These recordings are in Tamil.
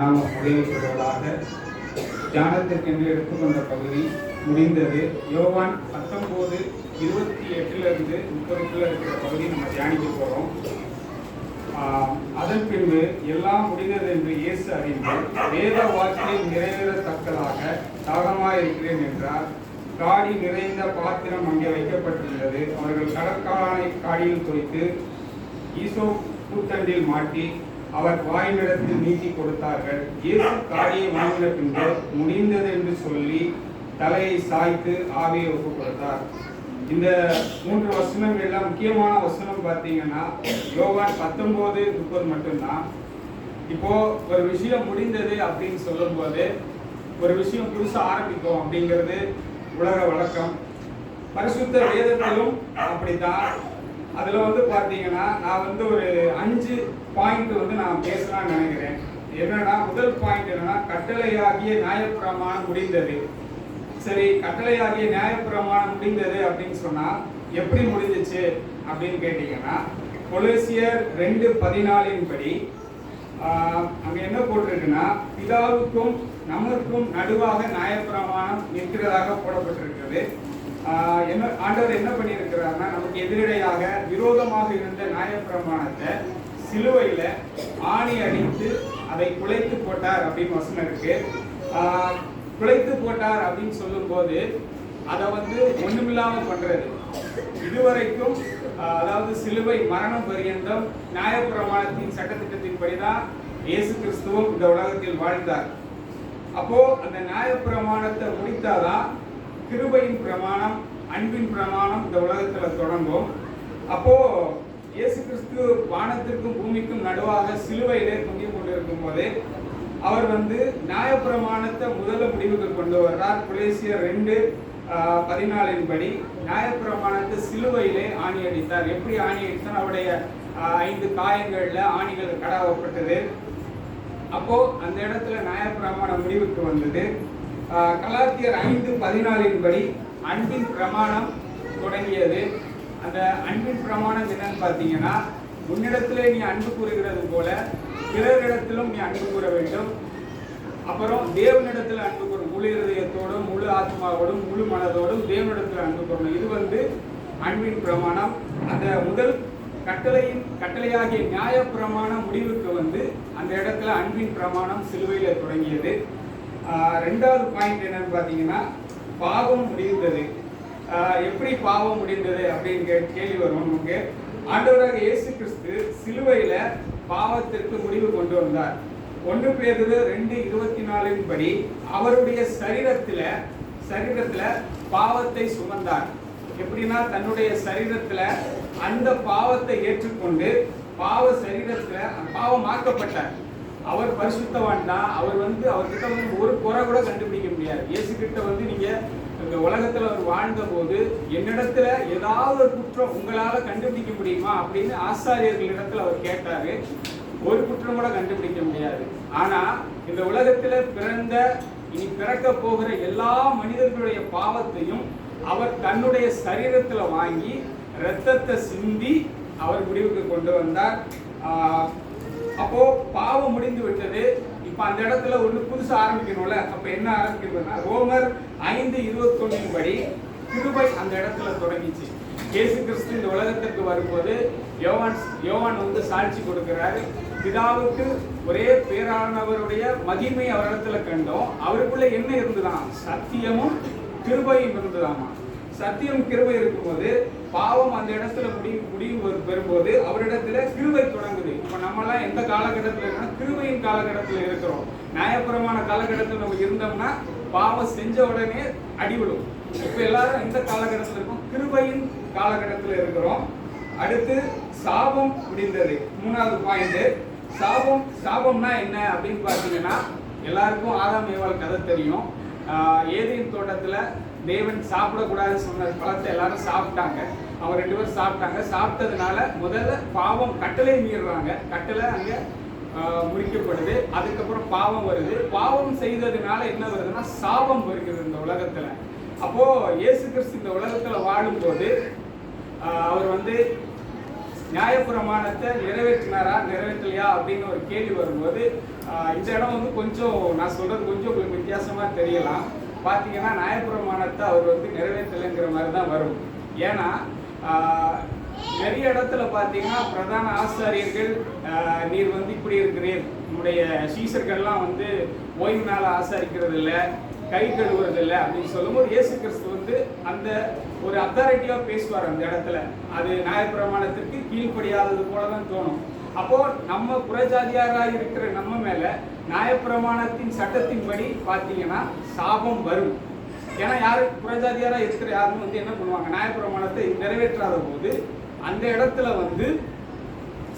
நாம் உதவிப்படுவதாக தியானத்திற்கென்று எடுத்துக்கொண்ட பகுதி முடிந்தது. யோவான் பத்தொம்போது இருபத்தி எட்டுலேருந்து முப்பதுக்குள்ளே இருக்கிற பகுதி நம்ம தியானிக்க போகிறோம் அதன் பின்பு எல்லாம் முடிந்தது என்று இயேசு அறிந்து வேத வாக்கியம் நிறைவேறத்தக்கதாக தாகமாக இருக்கிறேன் என்றார். காடி நிறைந்த பாத்திரம் அங்கே வைக்கப்பட்டிருந்தது. அவர்கள் கடற்காலானை காடியில் குறித்து ஈசோ பூத்தண்டில் மாட்டி அவர் வாயினிடத்தில் நீட்டி கொடுத்தார்கள். இயேசு காடியை வாங்கின பின்பு முடிந்தது என்று சொல்லி தலையை சாய்த்து ஆவியை ஒப்பு கொடுத்தார் இந்த மூன்று வசனங்கள்ல முக்கியமான வசனம் பார்த்தீங்கன்னா யோகான் பத்தொன்பது முப்பது மட்டும்தான். இப்போ ஒரு விஷயம் முடிந்தது அப்படின்னு சொல்லும்போது ஒரு விஷயம் புதுசாக ஆரம்பிக்கும் அப்படிங்கிறது உலக வழக்கம். பரிசுத்த வேதத்திலும் அப்படித்தான். அதில் வந்து பார்த்தீங்கன்னா நான் வந்து ஒரு அஞ்சு பாயிண்ட் வந்து நான் பேசலாம்னு நினைக்கிறேன். என்னன்னா முதல் பாயிண்ட் என்னன்னா கட்டளையாகிய நியாயப்பிரமாணம் முடிந்தது. சரி கட்டளையாகிய நியாயப்பிரமாணம் முடிந்தது அப்படின்னு சொன்னால் எப்படி முடிஞ்சிச்சு அப்படின்னு கேட்டீங்கன்னா கொலேசியர் ரெண்டு பதினாலின் படி அங்கே என்ன போட்டிருக்குன்னா பிதாவுக்கும் நமக்கும் நடுவாக நியாயப்பிரமாணம் நிற்கிறதாக போடப்பட்டிருக்கிறது. என்ன ஆண்டவர் என்ன பண்ணியிருக்கிறார்? எதிரடையாக விரோதமாக இருந்த நியாயப்பிரமாணத்தை சிலுவையில் ஆணி அடித்து அதை குலைத்து போட்டார் அப்படின்னு வசனம் இருக்கு. குலைத்து போட்டார் அப்படின்னு சொல்லும்போது அதை வந்து ஒண்ணுமில்லாம பண்றது. இதுவரைக்கும் அதாவது சிலுவை மரணம் பரியந்தம் நியாயப்பிரமாணத்தின் சட்டத்திட்டத்தின்படி தான் இயேசு கிறிஸ்துவும் இந்த உலகத்தில் வாழ்ந்தார். அப்போ அந்த நியாயப்பிரமாணத்தை முடித்தாதான் கிருபையின் பிரமாணம் அன்பின் பிரமாணம் இந்த உலகத்தில் தொடங்கும். அப்போ இயேசு கிறிஸ்து வானத்திற்கும் பூமிக்கும் நடுவாக சிலுவையிலே தொங்கி கொண்டிருக்கும் போது அவர் வந்து நியாயப்பிரமாணத்தை முதல்ல முடிவுக்கு கொண்டு வர்றார். குலேசியர் ரெண்டு பதினாலின் படி நியாயப்பிரமாணத்தை சிலுவையிலே ஆணி அடித்தார். எப்படி ஆணி அடித்தார்? அவருடைய ஐந்து காயங்களில் ஆணிகள் கடாவப்பட்டது. அப்போ அந்த இடத்துல நியாயப்பிரமாணம் முடிவுக்கு வந்தது. கலாத்தியர் ஐந்து பதினாலின் படி அன்பின் பிரமாணம் தொடங்கியது. அந்த அன்பின் பிரமாணம் என்னன்னு பார்த்தீங்கன்னா உன்னிடத்திலே நீ அன்பு கூறுகிறது போல பிறரிடத்திலும் நீ அன்பு கூற வேண்டும். அப்புறம் தேவனிடத்தில் அன்பு கூறும் முழு இருதயத்தோடும் முழு ஆத்மாவோடும் முழு மனதோடும் தேவனிடத்தில் அன்பு கூறணும். இது வந்து அன்பின் பிரமாணம். அந்த முதல் கட்டளையின் கட்டளையாகிய நியாய பிரமாணம் முடிவுக்கு வந்து அந்த இடத்துல அன்பின் பிரமாணம் சிலுவையில் தொடங்கியது. ரெண்டாவது பாயிண்ட் என்னன்னு பார்த்தீங்கன்னா பாவம் முடிந்தது. ஆஹ் எப்படி பாவம் முடிந்தது அப்படின்னு கேள்வி வரும் நமக்கு? ஆண்டவராக இயேசு கிறிஸ்து சிலுவையில பாவத்திற்கு முடிவு கொண்டு வந்தார். ஒன்று பேதுரு ரெண்டு இருபத்தி நாலின் படி அவருடைய சரீரத்துல சரீரத்துல பாவத்தை சுமந்தார். எப்படின்னா தன்னுடைய சரீரத்துல அந்த பாவத்தை ஏற்றுக்கொண்டு பாவ சரீரத்துல பாவமாக்கப்பட்டார். அவர் பரிசுத்தவான் தான் அவர் வந்து அவர்கிட்ட வந்து ஒரு குறை கூட கண்டுபிடிக்க முடியாது. இயேசு கிட்ட வந்து நீங்க இந்த உலகத்துல அவர் வாழ்ந்த போது என்னிடத்துல ஏதாவது ஒரு குற்றம் உங்களால கண்டுபிடிக்க முடியுமா அப்படின்னு ஆசாரியர்களிடத்துல அவர் கேட்டாரு. ஒரு குற்றம் கூட கண்டுபிடிக்க முடியாது. ஆனா இந்த உலகத்துல பிறந்த இனி பிறக்க போகிற எல்லா மனிதர்களுடைய பாவத்தையும் அவர் தன்னுடைய சரீரத்துல வாங்கி இரத்தத்தை சிந்தி அவர் முடிவுக்கு கொண்டு வந்தார். ஆஹ் அப்போ பாவம் முடிந்து விட்டது. இப்போ அந்த இடத்துல ஒண்ணு புதுசா ஆரம்பிக்கணும்ல. அப்ப என்ன ஆரம்பிக்கிறதுனா ரோமர் ஐந்து இருபத்தொன்னின் படி கிருபை அந்த இடத்துல தொடங்கிச்சு. இயேசு கிறிஸ்து இந்த உலகத்திற்கு வரும்போது யோவான் யோவான் வந்து சாட்சி கொடுக்கிறாரு. பிதாவுக்கு ஒரே பேரானவருடைய மகிமை அவரிடத்துல கண்டோம். அவருக்குள்ள என்ன இருந்ததாம் சத்தியமும் கிருபையும் இருந்ததாமா. சத்தியம் கிருபை இருக்கும்போது பாவம் அந்த இடத்துல முடியும் முடியும் பெறும்போது அவரிடத்துல கிருபை தொடங்க இப்போ நம்மலாம் எந்த காலகட்டத்தில் இருக்கணும் கிருமையின் காலகட்டத்தில் இருக்கிறோம். நியாயபுரமான காலகட்டத்தில் நம்ம இருந்தோம்னா பாவம் செஞ்ச உடனே அடி இப்போ எல்லாரும் எந்த காலகட்டத்தில் இருக்கோம்? கிருபையின் காலகட்டத்தில் இருக்கிறோம். அடுத்து சாபம் முடிந்தது. மூணாவது பாயிண்ட் சாபம் சாபம்னா என்ன அப்படின்னு பார்த்தீங்கன்னா எல்லாருக்கும் ஆதாம் ஏவாள் கதை தெரியும். ஆஹ் ஏதேன் தேவன் சாப்பிடக்கூடாதுன்னு சொன்ன பழத்தை எல்லாரும் சாப்பிட்டாங்க. அவங்க ரெண்டு பேரும் சாப்பிட்டாங்க. சாப்பிட்டதுனால முதல்ல பாவம் கட்டளை மீறுறாங்க. கட்டளை அங்கே முடிக்கப்படுது அதுக்கப்புறம் பாவம் வருது. பாவம் செய்ததுனால என்ன வருதுன்னா சாபம் வருகிறது இந்த உலகத்துல. அப்போ இயேசு கிறிஸ்து இந்த உலகத்துல வாழும்போது அவர் வந்து நியாயப்பிரமாணத்தை நிறைவேற்றினாரா நிறைவேற்றலையா அப்படின்னு ஒரு கேள்வி வரும்போது இந்த இடம் வந்து கொஞ்சம் நான் சொல்றது கொஞ்சம் உங்களுக்கு வித்தியாசமா தெரியலாம். பார்த்தீங்கன்னா நியாயப்பிரமாணத்தை அவர் வந்து நிறைவேற்றலைங்கிற மாதிரி தான் வரும். ஏன்னா நிறைய இடத்துல பார்த்தீங்கன்னா பிரதான ஆசாரியர்கள் நீர் வந்து இப்படி இருக்கிறீர் உன்னுடைய சீசர்கள்லாம் வந்து ஓய்வு நாள் ஆசாரிக்கிறது இல்லை கை கழுவுறது இல்லை அப்படின்னு சொல்லும்போது இயேசு கிறிஸ்து வந்து அந்த ஒரு அத்தாரிட்டியாக பேசுவார் அந்த இடத்துல. அது நியாயப்பிரமாணத்திற்கு கீழ்ப்படியாதது போல தான் தோணும். அப்போ நம்ம புறஜாதியாராக இருக்கிற நம்ம மேலே நியாயப்பிரமாணத்தின் சட்டத்தின்படி பார்த்தீங்கன்னா சாபம் வரும். ஏன்னா யாரு? புறஜாதியாராக இருக்கிற யாரும் வந்து என்ன பண்ணுவாங்க? நியாயப்பிரமாணத்தை நிறைவேற்றாத போது அந்த இடத்துல வந்து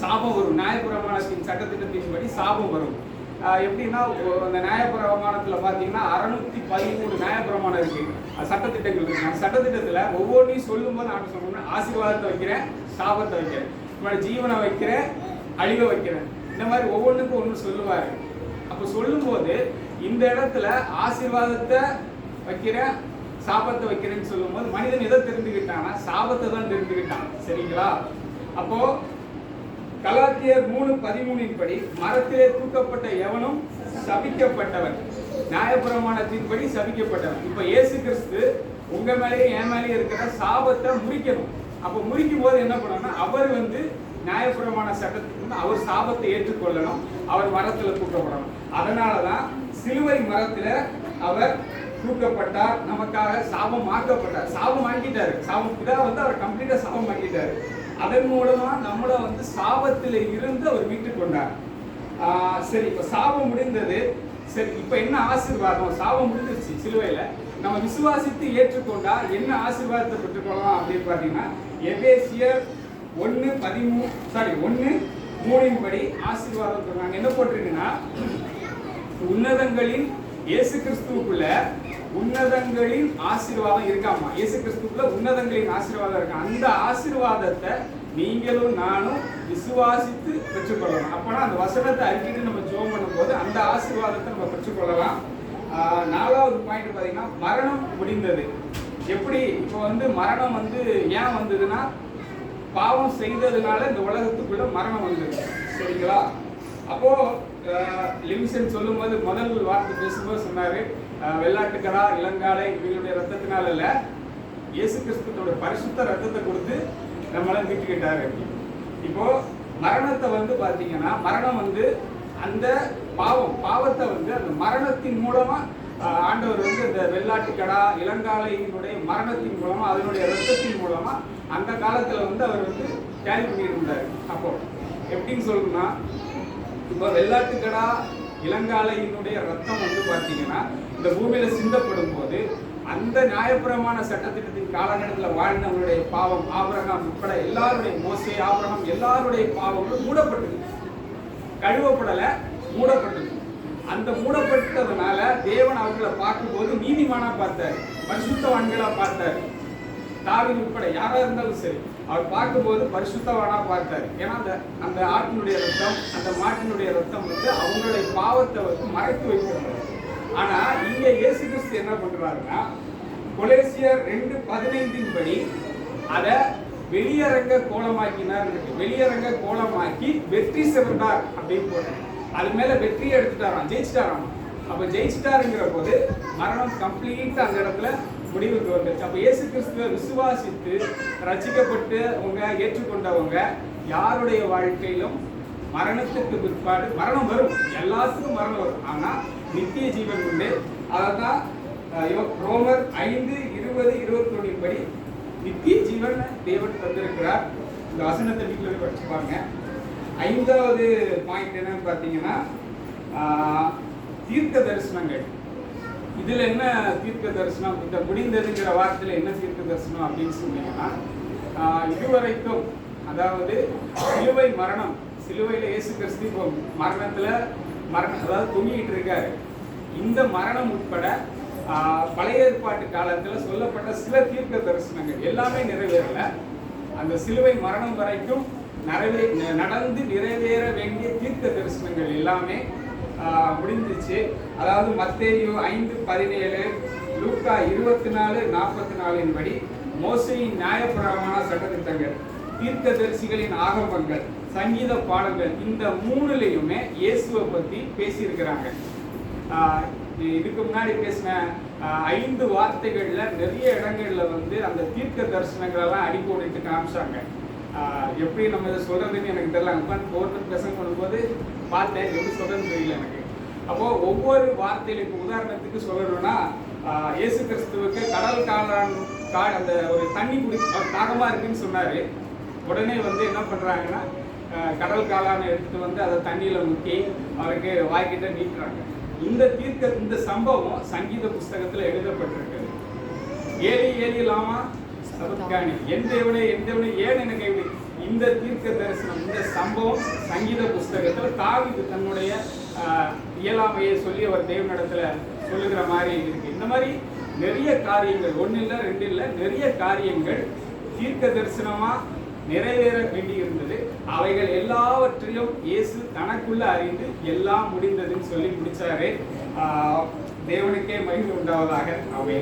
சாபம் வரும். நியாயப்பிரமாணத்தின் சட்டத்திட்டத்தின்படி சாபம் வரும். எப்படின்னா அந்த நியாயப்பிரமாணத்தில் பார்த்தீங்கன்னா அறுநூத்தி பதிமூணு நியாயப்பிரமாணம் இருக்கு. சட்டத்திட்டங்கள் இருக்கு. அந்த சட்டத்திட்டத்துல ஒவ்வொன்றையும் சொல்லும்போது நான் சொல்லணும் ஆசீர்வாதத்தை வைக்கிறேன் சாபத்தை வைக்கிறேன். உன்னோட ஜீவனை வைக்கிறேன் அழிவை வைக்கிறேன். இந்த மாதிரி ஒவ்வொன்றுக்கும் ஒன்று சொல்லுவார். அப்போ சொல்லும்போது இந்த இடத்துல ஆசீர்வாதத்தை வைக்கிற சாபத்தை வைக்கிறேன்னு சொல்லும்போது மனிதன் எதை தெரிஞ்சுக்கிட்டான்னா சாபத்தை தான் தெரிஞ்சுக்கிட்டான். சரிங்களா? அப்போ கலாத்தியர் மூணு பதிமூணின் படி மரத்திலே தூக்கப்பட்ட எவனும் சபிக்கப்பட்டவன். நியாயப்பிரமாணத்தின்படி சபிக்கப்பட்டவன். இப்ப இயேசு கிறிஸ்து உங்க மேலேயே என் மேலேயே இருக்கிற சாபத்தை முறிக்கணும். அப்போ முறிக்கும் போது என்ன பண்ணணும்னா அவர் வந்து நியாயப்பிரமாண சட்டத்துக்கு அவர் சாபத்தை ஏற்றுக்கொள்ளணும். அவர் மரத்தில் தூக்கப்படணும். அதனாலதான் சிலுவை மரத்துல அவர் தூக்கப்பட்டார் நமக்காக சாபம் ஆக்கப்பட்டார் சாபம் ஆக்கிட்டாரு சாபம் பிதா வந்து அவர் கம்ப்ளீட்டா சாபம் ஆக்கிட்டாரு அதன் மூலமா நம்மளை வந்து சாபத்தில் இருந்து அவர் மீட்டுக் கொண்டார். சரி இப்போ சாபம் முடிந்தது. சரி இப்போ என்ன ஆசீர்வாதம்? சாபம் முடிஞ்சிருச்சு சிலுவையில். நம்ம விசுவாசித்து ஏற்றுக்கொண்டா என்ன ஆசீர்வாதத்தை பெற்றுக்கொள்ளலாம் அப்படின்னு பார்த்தீங்கன்னா எபேசியர் ஒன்று பதிமூணு சாரி ஒன்று மூணின் படி ஆசீர்வாதம் சொல்றாங்க. என்ன போட்டிருக்குன்னா உன்னதங்களின் இயேசு கிறிஸ்துவுக்குள்ள உன்னதங்களின் ஆசீர்வாதம் இருக்காமா இயேசு கிறிஸ்துவுக்குள்ள உன்னதங்களின் ஆசீர்வாதம் இருக்கு? அந்த ஆசீர்வாதத்தை நீங்களும் நானும் விசுவாசித்து பெற்றுக்கொள்ளலாம். அப்பனா அந்த வசனத்தை அறிக்கிட்டு நம்ம ஜோம் பண்ணும்போது அந்த ஆசீர்வாதத்தை நம்ம பெற்றுக்கொள்ளலாம். நாலாவது பாயிண்ட் பார்த்தீங்கன்னா மரணம் முடிந்தது. எப்படி? இப்போ வந்து மரணம் வந்து ஏன் வந்ததுன்னா பாவம் செய்ததுனால இந்த உலகத்துக்குள்ள மரணம் வந்தது. சரிங்களா? அப்போ லிமிஷன் சொல்லும்போது முதல் வார்த்தை பேசும்போது சொன்னார் வெள்ளாட்டுக்கடா இளங்காலை இவங்களுடைய ரத்தத்தினால இல்லை இயேசு கிறிஸ்துவோட பரிசுத்த ரத்தத்தை கொடுத்து நம்மளை மீட்டுக்கிட்டாரு. இப்போ மரணத்தை வந்து பார்த்தீங்கன்னா மரணம் வந்து அந்த பாவம் பாவத்தை வந்து அந்த மரணத்தின் மூலமா ஆண்டவர் வந்து இந்த வெள்ளாட்டுக்கடா இளங்காலையினுடைய மரணத்தின் மூலமா அதனுடைய ரத்தத்தின் மூலமா அந்த காலத்துல வந்து அவர் வந்து கேரி பண்ணியிருந்தார். அப்போ எப்படின்னு சொல்லணும்னா இப்போ வெள்ளாட்டுக்கடா இளங்காலையினுடைய ரத்தம் வந்து பார்த்தீங்கன்னா இந்த பூமியில் சிந்தப்படும் போது அந்த நியாயபுரமான சட்டத்திட்டத்தின் காலகட்டத்தில் வாழ்ந்தவங்களுடைய பாவம் ஆபரகம் உட்பட எல்லாருடைய மோசை ஆபரகம் எல்லாருடைய பாவங்களும் மூடப்பட்டது. கழுவப்படலை மூடப்பட்டது. அந்த மூடப்பட்டதுனால தேவன் அவர்களை பார்க்கும்போது நீதிமானா பார்த்தாரு பரிசுத்தவான்களா பார்த்தாரு. தாவின் உட்பட யாரா இருந்தாலும் சரி. அவர் பார்க்கும்போது பரிசுத்தவானா பார்த்தாரு. ஏன்னா அந்த அந்த ஆட்டினுடைய ரத்தம் அந்த மாட்டினுடைய ரத்தம் வந்து அவங்களுடைய பாவத்தை வந்து மறைத்து வைக்கிறது ஆனா இங்க இயேசு கிறிஸ்து என்ன பண்றாருன்னா கொலேசியர் ரெண்டு பதினைந்தின் படி அதை வெளியரங்க கோலமாக்கினார் வெளியரங்க கோலமாக்கி வெற்றி சிறந்தார் அப்படின்னு போட்டார். அது மேல வெற்றியை எடுத்துட்டாராம் ஜெயிச்சிட்டாராம். அப்ப ஜெயிச்சிட்டாருங்கிற போது மரணம் கம்ப்ளீட்டா அந்த இடத்துல முடிவுக்கு வந்துருச்சு அப்போ இயேசு கிறிஸ்துவ விசுவாசித்து ரசிக்கப்பட்டு அவங்க ஏற்றுக்கொண்டவங்க யாருடைய வாழ்க்கையிலும் மரணத்துக்கு பிற்பாடு மரணம் வரும். எல்லாத்துக்கும் மரணம் வரும். ஆனால் நித்திய ஜீவன் உண்டு. அதான் ரோமர் ஐந்து இருபது இருபத்தி படி நித்திய ஜீவன் தேவன் தந்திருக்கிறார். இந்த வசனத்தை வீட்டில் படிச்சுப்பாங்க படிச்சு பாருங்க. ஐந்தாவது பாயிண்ட் என்னன்னு பார்த்தீங்கன்னா தீர்க்க தரிசனங்கள். இதில் என்ன தீர்க்க தரிசனம் இந்த முடிந்ததுங்கிற வார்த்தையில் என்ன தீர்க்க தரிசனம் அப்படின்னு சொன்னீங்கன்னா இதுவரைக்கும் அதாவது சிலுவை மரணம் சிலுவையில் இயேசு கிறிஸ்து இப்போ மரணத்துல மரணம் அதாவது தொங்கிட்டு இருக்காரு. இந்த மரணம் உட்பட பழைய ஏற்பாட்டு காலத்தில் சொல்லப்பட்ட சில தீர்க்க தரிசனங்கள் எல்லாமே நிறைவேறல. அந்த சிலுவை மரணம் வரைக்கும் நிறைவே நடந்து நிறைவேற வேண்டிய தீர்க்க தரிசனங்கள் எல்லாமே முடிஞ்சிச்சு. அதாவது மத்தேயு ஐந்து பதினேழு லூக்கா இருபத்தி நாலு நாற்பத்தி நாலின் படி மோசையின் நியாயப்பிரமாண சட்டத்திட்டங்கள் தீர்க்கதரிசிகளின் ஆகமங்கள் சங்கீத பாடல்கள் இந்த மூணுலையுமே இயேசுவை பற்றி பேசியிருக்கிறாங்க. இதுக்கு முன்னாடி பேசின ஐந்து வார்த்தைகளில் நிறைய இடங்களில் வந்து அந்த தீர்க்க தரிசனங்களெல்லாம் அடிக்கோடிட்டு காமிச்சாங்க. எப்படி நம்ம இதை சொல்கிறதுன்னு எனக்கு தெரியல. உட்காந்து போட்டு பேச பண்ணும்போது பார்த்தேன். எப்படி சொல்கிறதுன்னு தெரியல எனக்கு. அப்போது ஒவ்வொரு வார்த்தையில இப்போ உதாரணத்துக்கு சொல்லணும்னா இயேசு கிறிஸ்துவுக்கு கடல் காலான் கா அந்த ஒரு தண்ணி குடி தாகமாக இருக்குன்னு சொன்னார். உடனே வந்து என்ன பண்ணுறாங்கன்னா கடல் காளானை எடுத்துகிட்டு வந்து அதை தண்ணியில் முக்கி அவருக்கு வாய்க்கிட்ட நீட்டுறாங்க. இந்த தீர்க்க இந்த சம்பவம் சங்கீத புஸ்தகத்தில் எழுதப்பட்டிருக்கு. ஏழி ஏழி லாமா சபத்காணி என் தேவனே என் தேவனே ஏன் என்ன கேள்வி இந்த தீர்க்க தரிசனம் இந்த சம்பவம் சங்கீத புஸ்தகத்தில் தாவீது தன்னுடைய ஆஹ், இயலாமையை சொல்லி அவர் தேவனிடத்துல சொல்லுகிற மாதிரி இருக்கு. இந்த மாதிரி நிறைய காரியங்கள் ஒண்ணு இல்ல ரெண்டு இல்ல நிறைய காரியங்கள் தீர்க்க தரிசனமா நிறைவேற வேண்டி இருந்தது. அவைகள் எல்லாவற்றிலும் இயேசு தனக்குள்ள அறிந்து எல்லாம் முடிந்ததுன்னு சொல்லி முடிச்சாரு. ஆஹ், தேவனுக்கே மகிழ்வு உண்டாவதாக. அவை